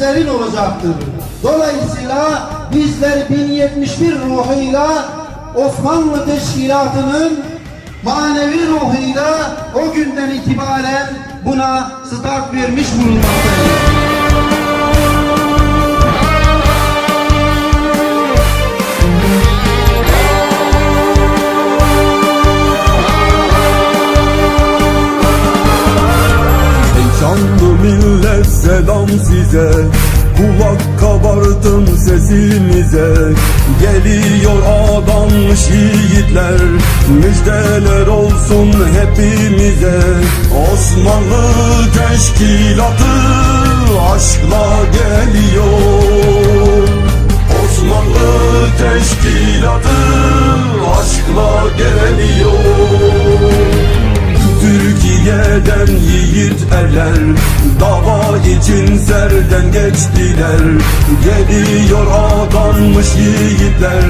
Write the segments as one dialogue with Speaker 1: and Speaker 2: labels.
Speaker 1: sizlerin olacaktır. Dolayısıyla bizler 1071 ruhuyla Osmanlı Teşkilatı'nın manevi ruhuyla o günden itibaren buna start vermiş bulunmaktayız.
Speaker 2: Millet selam size. Kulak kabartın sesinize. Geliyor adanmış yiğitler Müjdeler olsun hepimize. Osmanlı teşkilatı aşkla geliyor. Osmanlı teşkilatı aşkla geliyor Türkiye'den yiğit erler Dava için serden geçtiler. Geliyor adanmış yiğitler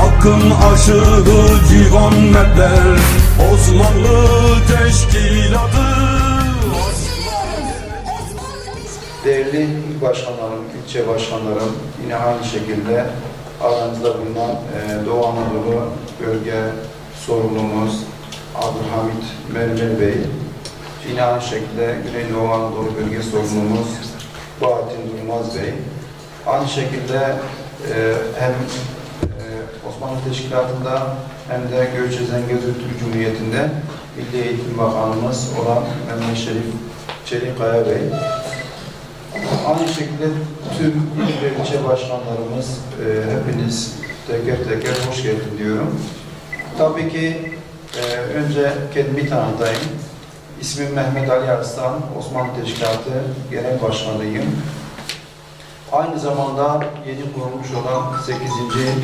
Speaker 2: Hakkın aşığı civan mertler. Osmanlı teşkilatı.
Speaker 3: Değerli il başkanlarım, ilçe başkanlarım, yine aynı şekilde aranızda bulunan e, Doğu Anadolu bölge sorumlumuz Abdülhamit Mermer Bey, yine aynı şekilde Güneydoğu Anadolu bölge sorumlumuz Bahattin Durmaz Bey, aynı şekilde e, hem e, Osmanlı Teşkilatı'nda hem de Göçe Zengezur Türk Cumhuriyeti'nde Milli Eğitim Bakanımız olan Mehmet Şerif Çelikkaya Bey, Aynı şekilde tüm il ve ilçe başkanlarımız, e, hepiniz teker teker hoş geldin diyorum. Tabii ki e, önce kendimi tanıtayım. İsmim Mehmet Ali Arslan, Osmanlı Teşkilatı Genel Başkanıyım. Aynı zamanda yeni kurulmuş olan 8.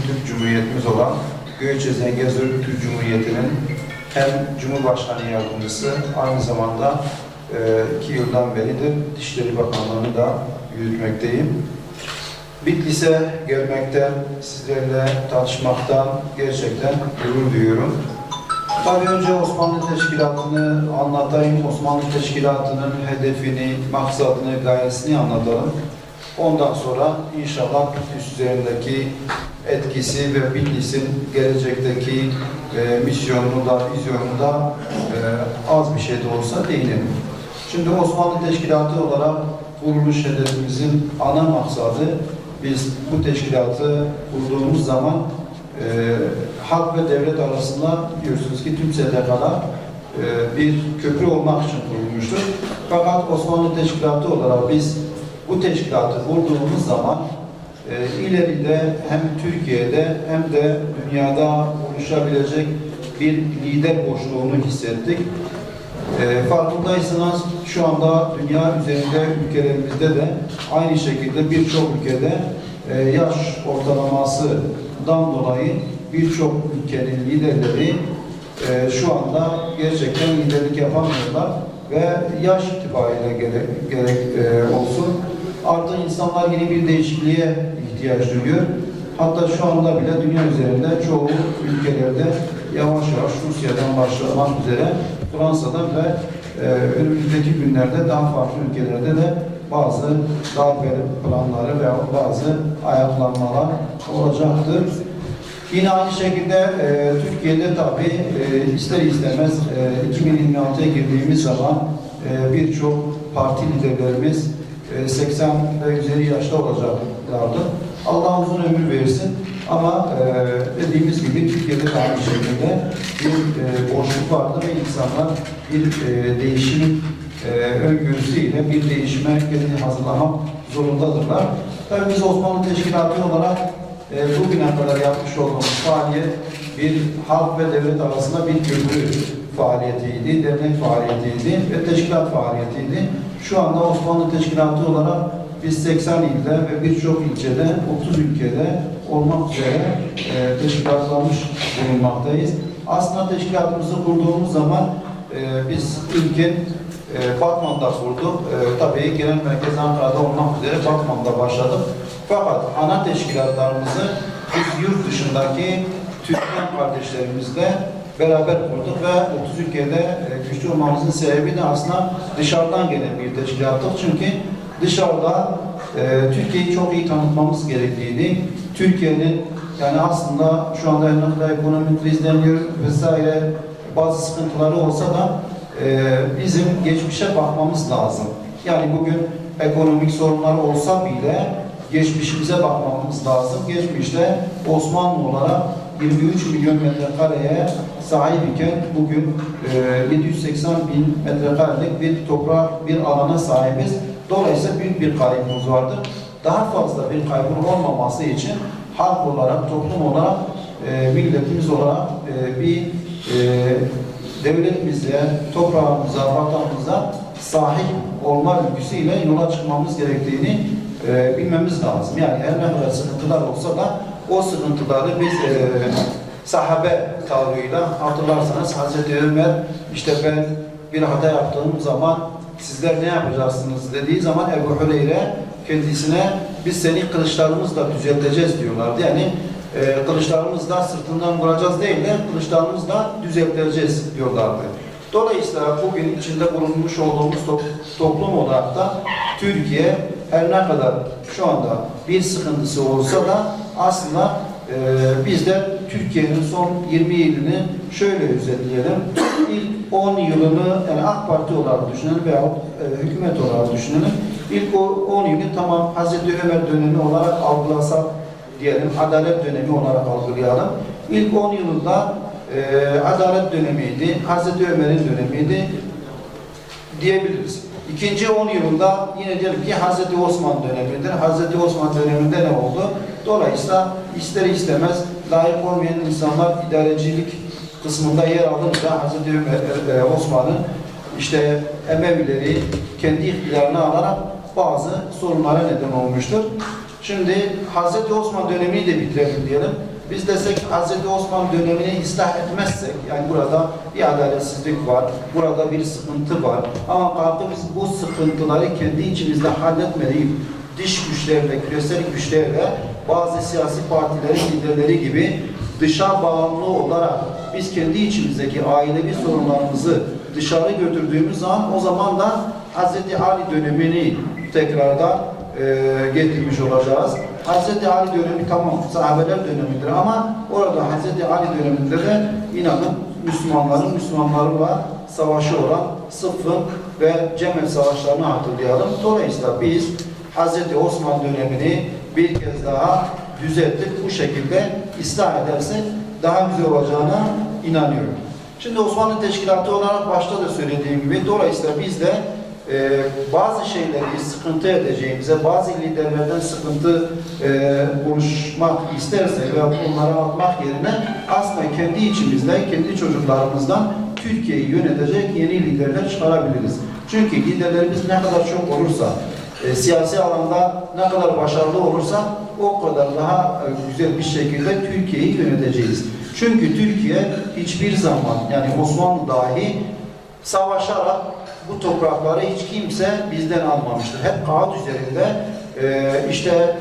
Speaker 3: Türk Cumhuriyetimiz olan Göçe Zengezur Türk Cumhuriyeti'nin hem Cumhurbaşkanı Yardımcısı, aynı zamanda e, iki yıldan beridir Dışişleri Bakanlığı'nı da yürütmekteyim. Bitlis'e gelmekten, sizlerle tanışmaktan gerçekten gurur duyuyorum. Tabii önce Osmanlı Teşkilatı'nı anlatayım. Osmanlı Teşkilatı'nın hedefini, maksadını, gayesini anlatalım. Ondan sonra inşallah Bitlis üzerindeki etkisi ve Bitlis'in gelecekteki e, misyonunu da, vizyonunu da e, az bir şey de olsa değinelim. Şimdi Osmanlı Teşkilatı olarak kuruluş hedefimizin ana maksadı biz bu teşkilatı kurduğumuz zaman e, halk ve devlet arasında biliyorsunuz ki tüm STK'lar e, bir köprü olmak için kurulmuştur. Fakat Osmanlı Teşkilatı olarak biz bu teşkilatı kurduğumuz zaman e, ileride hem Türkiye'de hem de dünyada oluşabilecek bir lider boşluğunu hissettik. E, farkındaysanız şu anda dünya üzerinde ülkelerimizde de aynı şekilde birçok ülkede e, yaş ortalamasından dolayı birçok ülkenin liderleri e, şu anda gerçekten liderlik yapamıyorlar ve yaş itibariyle gerek, gerek e, olsun artık insanlar yeni bir değişikliğe ihtiyaç duyuyor. Hatta şu anda bile dünya üzerinde çoğu ülkelerde yavaş yavaş Rusya'dan başlamak üzere Fransa'dan ve e, önümüzdeki günlerde daha farklı ülkelerde de bazı darbe planları veya bazı ayaklanmalar olacaktır. Yine aynı şekilde e, Türkiye'de tabii e, ister istemez e, 2026'ya girdiğimiz zaman e, birçok parti liderlerimiz e, 80 ve üzeri yaşta olacaklardı. Allah uzun ömür versin. Ama e, dediğimiz gibi Türkiye'de de aynı şekilde bir e, boşluk vardı ve insanlar bir e, değişim e, öngörüsüyle bir değişime kendini hazırlamak zorundadırlar. Tabii biz Osmanlı Teşkilatı olarak e, bugüne kadar yapmış olduğumuz faaliyet bir halk ve devlet arasında bir köprü faaliyetiydi, dernek faaliyetiydi ve teşkilat faaliyetiydi. Şu anda Osmanlı Teşkilatı olarak biz 80 ilde ve birçok ilçede, 30 ülkede olmak üzere e, teşkilatlanmış bulunmaktayız. Aslında teşkilatımızı kurduğumuz zaman e, biz ilkin e, Batman'da kurduk. E, tabii genel merkez Ankara'da olmak üzere Batman'da başladık. Fakat ana teşkilatlarımızı biz yurt dışındaki Türkmen kardeşlerimizle beraber kurduk ve 30 ülkede e, güçlü olmamızın sebebi de aslında dışarıdan gelen bir teşkilattır. Çünkü dışarıda e, Türkiye'yi çok iyi tanıtmamız gerektiğini, Türkiye'nin yani aslında şu anda kadar ekonomik krizleniyor vesaire bazı sıkıntıları olsa da e, bizim geçmişe bakmamız lazım. Yani bugün ekonomik sorunlar olsa bile geçmişimize bakmamız lazım. Geçmişte Osmanlı olarak 23 milyon metrekareye sahip iken bugün e, 780 bin metrekarelik bir toprak, bir alana sahibiz. Dolayısıyla büyük bir kaybımız vardır. Daha fazla bir kaybın olmaması için halk olarak, toplum olarak, e, milletimiz olarak e, bir e, devletimize, toprağımıza, vatanımıza sahip olma ülküsüyle yola çıkmamız gerektiğini e, bilmemiz lazım. Yani her ne kadar sıkıntılar olsa da o sıkıntıları biz e, sahabe tavrıyla hatırlarsanız Hazreti Ömer işte ben bir hata yaptığım zaman sizler ne yapacaksınız dediği zaman Ebu Hureyre kendisine biz seni kılıçlarımızla düzelteceğiz diyorlardı. Yani e, kılıçlarımızla sırtından vuracağız değil de kılıçlarımızla düzelteceğiz diyorlardı. Dolayısıyla bugün içinde bulunmuş olduğumuz to- toplum olarak da Türkiye her ne kadar şu anda bir sıkıntısı olsa da aslında e, biz de Türkiye'nin son 20 yılını şöyle özetleyelim. İlk 10 yılını yani AK Parti olarak düşünelim veya e, hükümet olarak düşünelim. İlk o 10 yılı tamam Hazreti Ömer dönemi olarak algılasak diyelim, adalet dönemi olarak algılayalım. İlk 10 yılında e, adalet dönemiydi, Hazreti Ömer'in dönemiydi diyebiliriz. İkinci 10 yılında yine diyelim ki Hazreti Osman dönemidir. Hazreti Osman döneminde ne oldu? Dolayısıyla ister istemez layık olmayan insanlar idarecilik kısmında yer alınca Hazreti e, Osman'ın işte Emevileri kendi iktidarına alarak bazı sorunlara neden olmuştur. Şimdi Hazreti Osman dönemini de bitirelim diyelim. Biz desek Hazreti Osman dönemini ıslah etmezsek, yani burada bir adaletsizlik var, burada bir sıkıntı var. Ama kalkıp biz bu sıkıntıları kendi içimizde halletmeyip dış güçlerle, küresel güçlerle bazı siyasi partilerin liderleri gibi dışa bağımlı olarak biz kendi içimizdeki ailevi sorunlarımızı dışarı götürdüğümüz zaman o zaman da Hazreti Ali dönemini tekrardan getirmiş olacağız. Hazreti Ali dönemi tamam sahabeler dönemidir ama orada Hazreti Ali döneminde de inanın Müslümanların Müslümanlarla savaşı olan Sıffın ve Cemel savaşlarını hatırlayalım. Dolayısıyla biz Hazreti Osman dönemini bir kez daha düzeltip bu şekilde ıslah edersek daha güzel olacağına inanıyorum. Şimdi Osmanlı Teşkilatı olarak başta da söylediğim gibi dolayısıyla biz de e, bazı şeyleri sıkıntı edeceğimize, bazı liderlerden sıkıntı e, oluşmak istersek ve onları atmak yerine aslında kendi içimizde, kendi çocuklarımızdan Türkiye'yi yönetecek yeni liderler çıkarabiliriz. Çünkü liderlerimiz ne kadar çok olursa, e, siyasi alanda ne kadar başarılı olursa o kadar daha e, güzel bir şekilde Türkiye'yi yöneteceğiz. Çünkü Türkiye hiçbir zaman yani Osmanlı dahi savaşarak bu toprakları hiç kimse bizden almamıştır. Hep kağıt üzerinde e, işte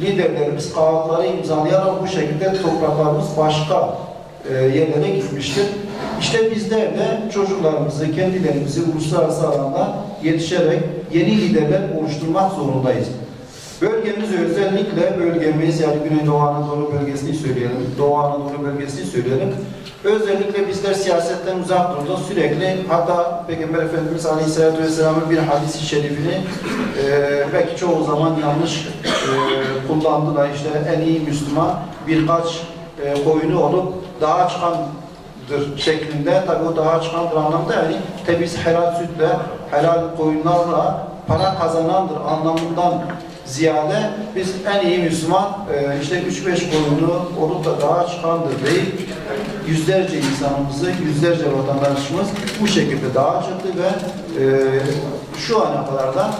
Speaker 3: liderlerimiz kağıtları imzalayarak bu şekilde topraklarımız başka e, yerlere gitmiştir. İşte bizler de çocuklarımızı, kendilerimizi uluslararası alanda yetişerek yeni liderler oluşturmak zorundayız. Bölgemiz özellikle bölgemiz yani Güneydoğu Anadolu bölgesini söyleyelim, Doğu Anadolu bölgesini söyleyelim. Özellikle bizler siyasetten uzak durduk sürekli hatta Peygamber Efendimiz Aleyhisselatü Vesselam'ın bir hadisi şerifini e, belki çoğu zaman yanlış e, kullandılar. İşte en iyi Müslüman birkaç e, koyunu olup dağa çıkandır şeklinde. Tabi o dağa çıkandır anlamda yani temiz helal sütle, helal koyunlarla para kazanandır anlamından ziyade biz en iyi Müslüman e, işte 3-5 koyunu olup da dağa çıkandır değil. Yüzlerce insanımızı, yüzlerce vatandaşımız bu şekilde dağa çıktı ve e, şu ana kadar da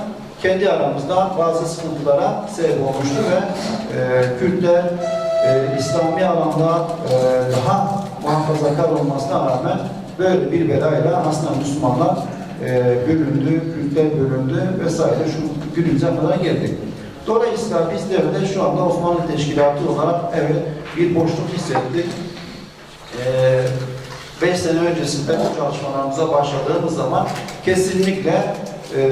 Speaker 3: kendi aramızda bazı sıkıntılara sebep olmuştu ve e, Kürtler e, İslami alanda daha muhafazakar olmasına rağmen böyle bir belayla aslında Müslümanlar bölündü, Kürtler bölündü vesaire şu günümüze kadar geldik. Dolayısıyla bizler de şu anda Osmanlı Teşkilatı olarak evet bir boşluk hissettik. 5 sene öncesinde bu çalışmalarımıza başladığımız zaman kesinlikle e,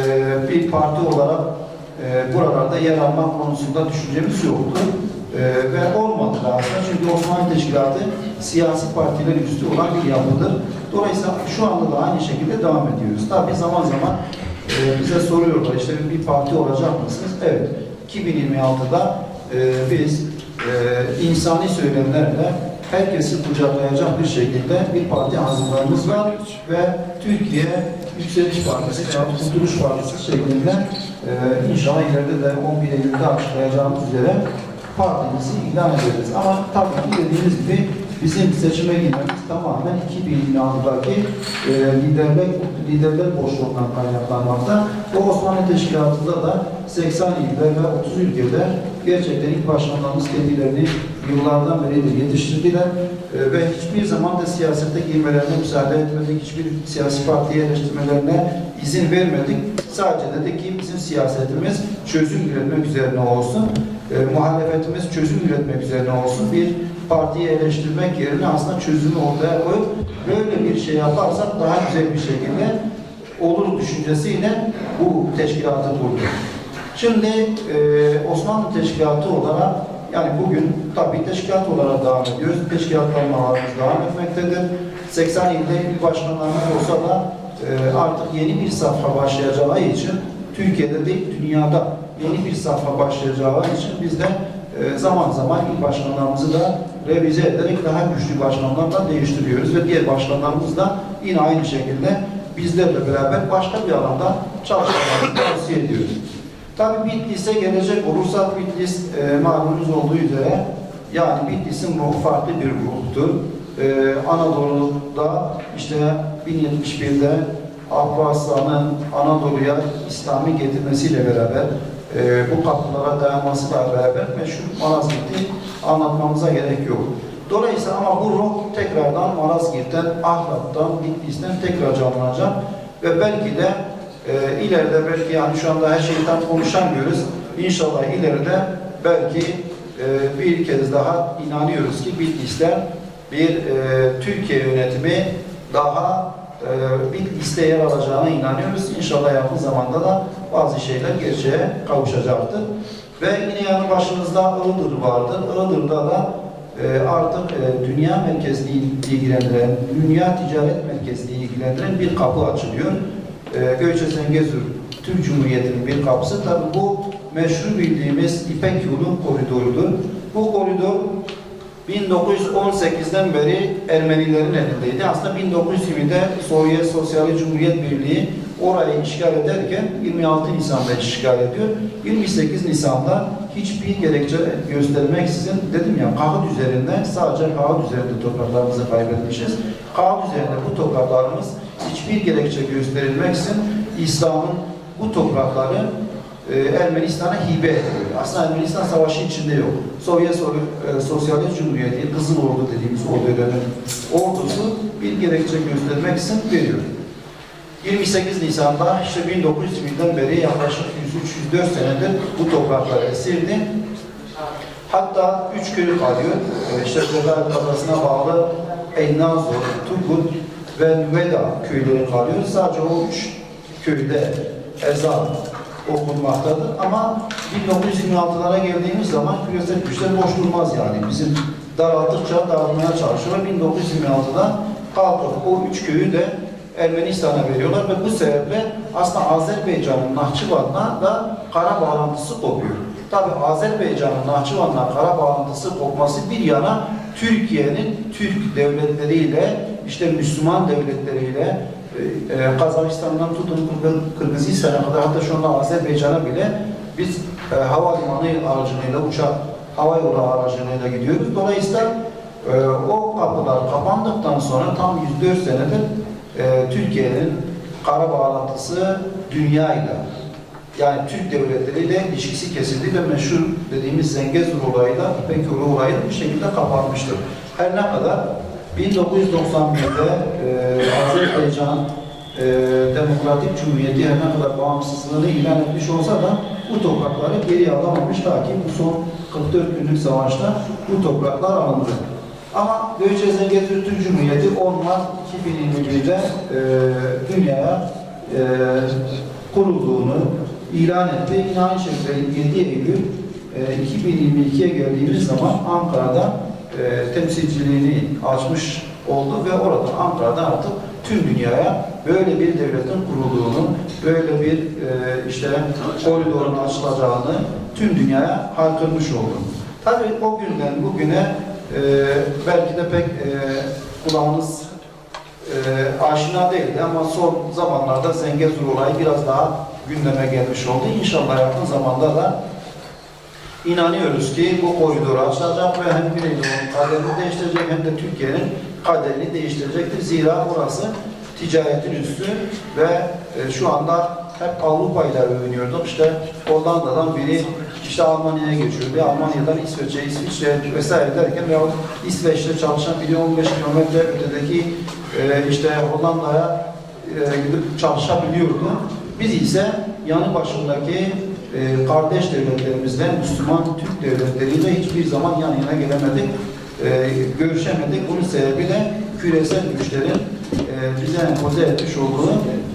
Speaker 3: bir parti olarak e, buralarda yer almak konusunda düşüncemiz yoktu. E, ve olmadı da aslında çünkü Osmanlı Teşkilatı siyasi partiler üstü olan bir yapıdır. Dolayısıyla şu anda da aynı şekilde devam ediyoruz. Tabii zaman zaman e, bize soruyorlar işte bir parti olacak mısınız? Evet. 2026'da e, biz e, insani söylemlerle herkesi kucaklayacak bir şekilde bir parti hazırlığımız var ve Türkiye Yükseliş Partisi, Kurtuluş Partisi şeklinde e, inşallah ileride de 11 Eylül'de açıklayacağımız üzere partimizi ilan ederiz. Ama tabii ki dediğimiz gibi bizim seçime girmemiz tamamen 2026'daki e, liderler, liderler boşluğundan kaynaklanmakta. Bu Osmanlı Teşkilatı'nda da 80 ilde ve 30 ülkede gerçekten ilk başkanlarımız kendilerini yıllardan beridir yetiştirdiler E, ve hiçbir zaman da siyasete girmelerine müsaade etmedik. Hiçbir siyasi partiye eleştirmelerine izin vermedik. Sadece dedik ki bizim siyasetimiz çözüm üretmek üzerine olsun. E, muhalefetimiz çözüm üretmek üzerine olsun. Bir partiyi eleştirmek yerine aslında çözümü ortaya koyup böyle bir şey yaparsak daha güzel bir şekilde olur düşüncesiyle bu teşkilatı kurduk. Şimdi e, Osmanlı Teşkilatı olarak yani bugün tabii teşkilat olarak devam ediyoruz. Teşkilatlanmalarımız devam etmektedir. 80 ilde il başkanlarımız olsa da e, artık yeni bir safha başlayacağı için Türkiye'de değil dünyada yeni bir safha başlayacağı için biz de e, zaman zaman il başkanlarımızı da revize ederek daha güçlü başkanlarla değiştiriyoruz ve diğer başkanlarımız da yine aynı şekilde bizlerle beraber başka bir alanda çalışmalarını tavsiye ediyoruz. Tabii Bitlis'e gelecek olursak Bitlis e, malumunuz olduğu üzere yani Bitlis'in ruhu farklı bir ruhtur. E, Anadolu'da işte 1071'de Abbaslan'ın Anadolu'ya İslam'ı getirmesiyle beraber e, bu kapılara dayanmasıyla beraber meşhur Malazgirt'i anlatmamıza gerek yok. Dolayısıyla ama bu ruh tekrardan Malazgirt'ten, Ahlat'tan, Bitlis'ten tekrar canlanacak ve belki de e, ileride belki yani şu anda her tam konuşamıyoruz. İnşallah ileride belki e, bir kez daha inanıyoruz ki Bitlis'ten bir e, Türkiye yönetimi daha e, Bitlis'te yer alacağına inanıyoruz. İnşallah yakın zamanda da bazı şeyler gerçeğe kavuşacaktır. Ve yine yanı başımızda Iğdır vardır. Iğdır'da da e, artık e, dünya merkezliği ilgilendiren, dünya ticaret merkezliği ilgilendiren bir kapı açılıyor. E, Göçe Zengezur Türk Cumhuriyeti'nin bir kapısı. Tabi bu meşhur bildiğimiz İpek Yolu koridorudur. Bu koridor 1918'den beri Ermenilerin elindeydi. Aslında 1920'de Sovyet Sosyalist Cumhuriyet Birliği orayı işgal ederken 26 Nisan'da işgal ediyor. 28 Nisan'da hiçbir gerekçe göstermeksizin dedim ya kağıt üzerinde sadece kağıt üzerinde topraklarımızı kaybetmişiz. Kağıt üzerinde bu topraklarımız hiçbir gerekçe gösterilmeksizin İslam'ın bu toprakları e, Ermenistan'a hibe ediliyor. Aslında Ermenistan savaşı içinde yok. Sovyet So- e, Sosyalist Cumhuriyeti, Kızıl Ordu dediğimiz o dönemin ordusu bir gerekçe göstermek için veriyor. 28 Nisan'da işte 1920'den beri yaklaşık 103-104 senedir bu topraklar esirdi. Hatta üç köy kalıyor. E, İşte Zebel Kadası'na bağlı Eynazor, Turgut ve Nüveda köyleri kalıyor. Sadece o üç köyde ezan okunmaktadır. Ama 1926'lara geldiğimiz zaman küresel güçler boş durmaz yani. Bizim daralttıkça dağılmaya çalışıyorlar. 1926'da kalkıp o üç köyü de Ermenistan'a veriyorlar ve bu sebeple aslında Azerbaycan'ın Nahçıvan'la da kara bağlantısı kopuyor. Tabi Azerbaycan'ın Nahçıvan'la kara bağlantısı kopması bir yana Türkiye'nin Türk devletleriyle işte Müslüman devletleriyle e, e, Kazakistan'dan tutun Kırgı- Kırgızistan'a kadar hatta şu anda Azerbaycan'a bile biz e, havalimanı aracılığıyla uçak hava yolu aracılığıyla gidiyoruz. Dolayısıyla e, o kapılar kapandıktan sonra tam 104 senedir e, Türkiye'nin kara bağlantısı dünyayla yani Türk devletleriyle ilişkisi kesildi ve meşhur dediğimiz Zengezur olayı da İpek Yolu olayı bir şekilde kapanmıştır. Her ne kadar 1991'de e, Azerbaycan e, Demokratik Cumhuriyeti her ne kadar bağımsızlığını ilan etmiş olsa da bu toprakları geri alamamış ta ki bu son 44 günlük savaşta bu topraklar alındı. Ama Göçe Zengezur Türk Cumhuriyeti 10 Mart 2021'de e, dünyaya e, kurulduğunu ilan etti. Yine aynı şekilde 7 Eylül e, 2022'ye geldiğimiz zaman Ankara'da e, temsilciliğini açmış oldu ve oradan Ankara'da artık tüm dünyaya böyle bir devletin kurulduğunu, böyle bir e, işte koridorun açılacağını tüm dünyaya haykırmış oldu. Tabii o günden bugüne e, belki de pek e, kulağınız e, aşina değildi ama son zamanlarda Zengezur olayı biraz daha gündeme gelmiş oldu. İnşallah yakın zamanda da inanıyoruz ki bu koridoru açılacak ve hem Güneydoğu'nun kaderini değiştirecek hem de Türkiye'nin kaderini değiştirecektir. Zira orası ticaretin üstü ve e, şu anda hep Avrupa ile övünüyorduk. İşte Hollanda'dan biri işte Almanya'ya geçiyor. Bir Almanya'dan İsveç'e, İsviçre vesaire derken veyahut İsveç'te çalışan biri 15 kilometre ötedeki e, işte Hollanda'ya e, gidip çalışabiliyordu. Biz ise yanı başındaki e, kardeş devletlerimizle, Müslüman Türk devletleriyle hiçbir zaman yan yana gelemedik, e, görüşemedik. Bunun sebebiyle küresel güçlerin bize empoze etmiş olduğu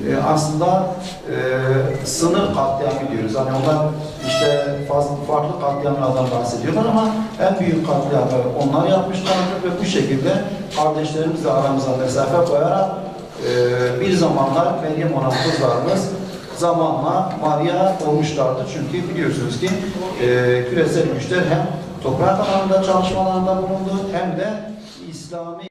Speaker 3: e, aslında e, sınır katliamı diyoruz. Hani onlar işte fazla farklı katliamlardan bahsediyorlar ama en büyük katliamı onlar yapmışlardır ve bu şekilde kardeşlerimizle aramıza mesafe koyarak e, bir zamanlar Meryem olan kızlarımız zamanla Maria olmuşlardı. Çünkü biliyorsunuz ki e, küresel güçler hem toprak alanında çalışmalarında bulundu hem de İslami